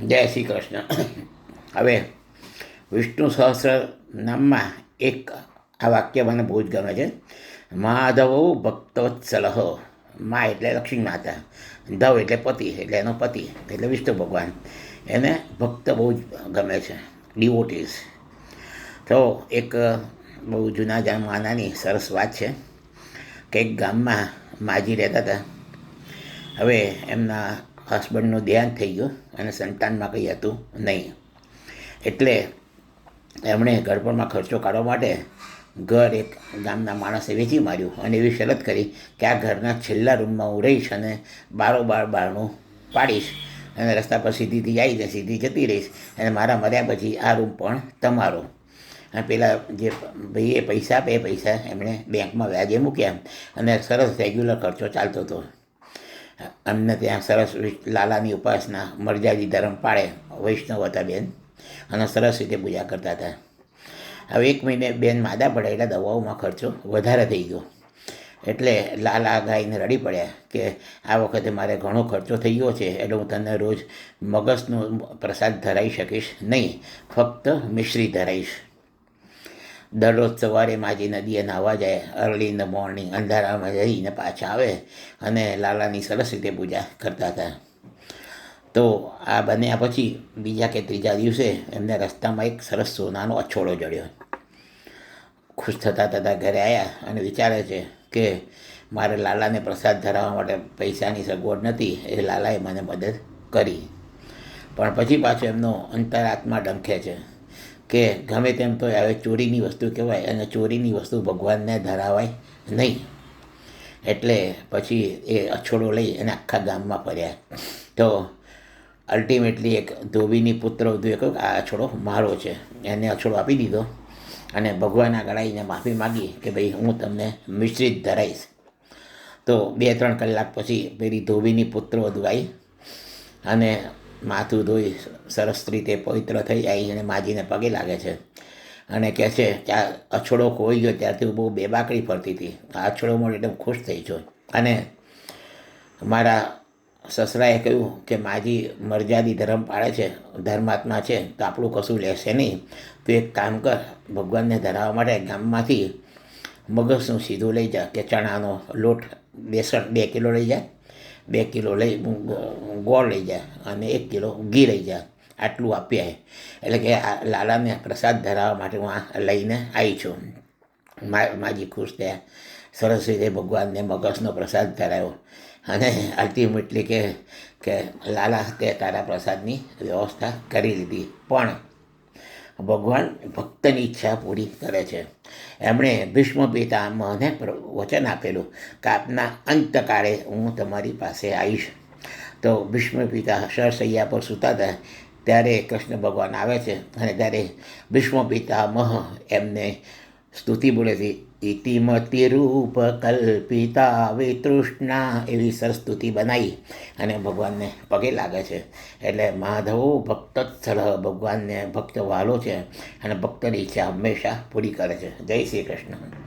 જય શ્રી કૃષ્ણ. હવે વિષ્ણુ સહસ્ર નામમાં એક આ વાક્ય મને બહુ જ ગમે છે. માધવો ભક્તોત્સલ. મા એટલે લક્ષ્મી માતા. ધવ એટલે પતિ, એટલે એનો પતિ, એટલે વિષ્ણુ ભગવાન. એને ભક્ત બહુ જ ગમે છે. ડિવોટીઝ. તો એક બહુ જૂના જમાનાની સરસ વાત છે કે એક ગામમાં માજી રહેતા હતા. હવે એમના હસબન્ડનું ધ્યાન થઈ ગયું અને સંતાનમાં કંઈ હતું નહીં. એટલે એમણે ઘડપણમાં ખર્ચો કાઢવા માટે ઘર એક ગામના માણસે વેચી માર્યું અને એવી શરત કરી કે આ ઘરના છેલ્લા રૂમમાં હું રહીશ અને બારોબાર બારણું પાડીશ અને રસ્તા પર સીધીથી આવીને સીધી જતી રહીશ અને મારા મર્યા પછી આ રૂમ પણ તમારો. અને પેલા જે ભાઈએ પૈસા આપે એ પૈસા એમણે બેંકમાં વ્યાજે મૂક્યા અને સરસ રેગ્યુલર ખર્ચો ચાલતો હતો. અમને ત્યાં સરસ લાલાની ઉપાસના મરજાજી ધર્મ પાડે વૈષ્ણવ હતા બેન અને સરસ રીતે પૂજા કરતા હતા. હવે એક મહિને બેન માદા પડ્યા એટલે દવાઓમાં ખર્ચો વધારે થઈ ગયો. એટલે લાલા ગાઈને રડી પડ્યા કે આ વખતે મારે ઘણો ખર્ચો થઈ ગયો છે, એટલે હું તને રોજ મગજનો પ્રસાદ ધરાવી શકીશ નહીં, ફક્ત મિશ્રી ધરાવીશ દરરોજ સવારે માજી નદીએ નાહવા જાય અર્લી ઇન ધ મોર્નિંગ અંધારામાં જઈને પાછા આવે અને લાલાની સરસ રીતે પૂજા કરતા હતા. તો આ બન્યા પછી બીજા કે ત્રીજા દિવસે એમને રસ્તામાં એક સરસ સોનાનો અછોડો જડ્યો ખુશ થતાં થતાં ઘરે આવ્યા અને વિચારે છે કે મારે લાલાને પ્રસાદ ધરાવવા માટે પૈસાની સગવડ નથી, એ લાલાએ મને મદદ કરી. પણ પછી પાછો એમનો અંતરાત્મા ડંખે છે. કે ગમે તેમ તો હવે ચોરીની વસ્તુ કહેવાય અને ચોરીની વસ્તુ ભગવાનને ધરાવાય નહીં. એટલે પછી એ અછોડો લઈ અને આખા ગામમાં ફર્યા. તો અલ્ટિમેટલી એક ધોબીની પુત્ર વધુએ કહ્યું આ અછોડો મારો છે. એને અછોડો આપી દીધો અને ભગવાન આગળ આવીને માફી માગી કે ભાઈ હું તમને મિશ્રિત ધરાઈશ. તો બે ત્રણ કલાક પછી પેલી ધોબીની પુત્ર વધુ આવી અને માથું ધોઈ સરસ રીતે પવિત્ર થઈ જાય અને માજીને પગે લાગે છે. અને કહે છે કે આ અછડો ખોઈ ગયો ત્યારથી હું બહુ બેબાકડી ફરતી હતી. આ અછડો મળે એકદમ ખુશ થઈ છું અને મારા સસરાએ કહ્યું કે માજી મર્યાદી ધર્મ પાળે છે, ધર્માત્મા છે, તો આપણું કશું લેશે નહીં. તો એક કામ કર, ભગવાનને ધરાવવા માટે ગામમાંથી મગજનું સીધું લઈ જા કે ચણાનો લોટ બેસણ બે કિલો લઈ જા. બે કિલો લઈ ગોળ લઈ જાય અને એક કિલો ઘી લઈ જા આટલું આપ્યા એટલે કે લાલાને પ્રસાદ ધરાવવા માટે હું લઈને આવી છું. માજી ખુશ થયા. સરસ રીતે ભગવાનને મગજનો પ્રસાદ ધરાવ્યો અને અલ્ટિમેટલી કે કે લાલા તે તારા પ્રસાદની વ્યવસ્થા કરી લીધી. પણ ભગવાન ભક્તની ઈચ્છા પૂરી કરે છે. એમણે ભીષ્મ પિતામહને વચન આપેલું કે આપના અંતકાળે હું તમારી પાસે આવીશ. તો ભીષ્મ પિતા સરસૈયા પર સૂતા હતા. ત્યારે કૃષ્ણ ભગવાન આવે છે અને ત્યારે ભીષ્મ પિતામહ એમને સ્તુતિ બોલે છે ઇતિમતિ રૂપ કલ્પિતા વિતૃષ્ણા એવી સરસ્તુતિ બનાવી અને ભગવાનને પગે લાગે છે એટલે માધવો ભક્ત સ્થળ ભગવાનને ભક્ત વાલો છે અને ભક્તની ઈચ્છા હંમેશા પૂરી કરે છે જય શ્રી કૃષ્ણ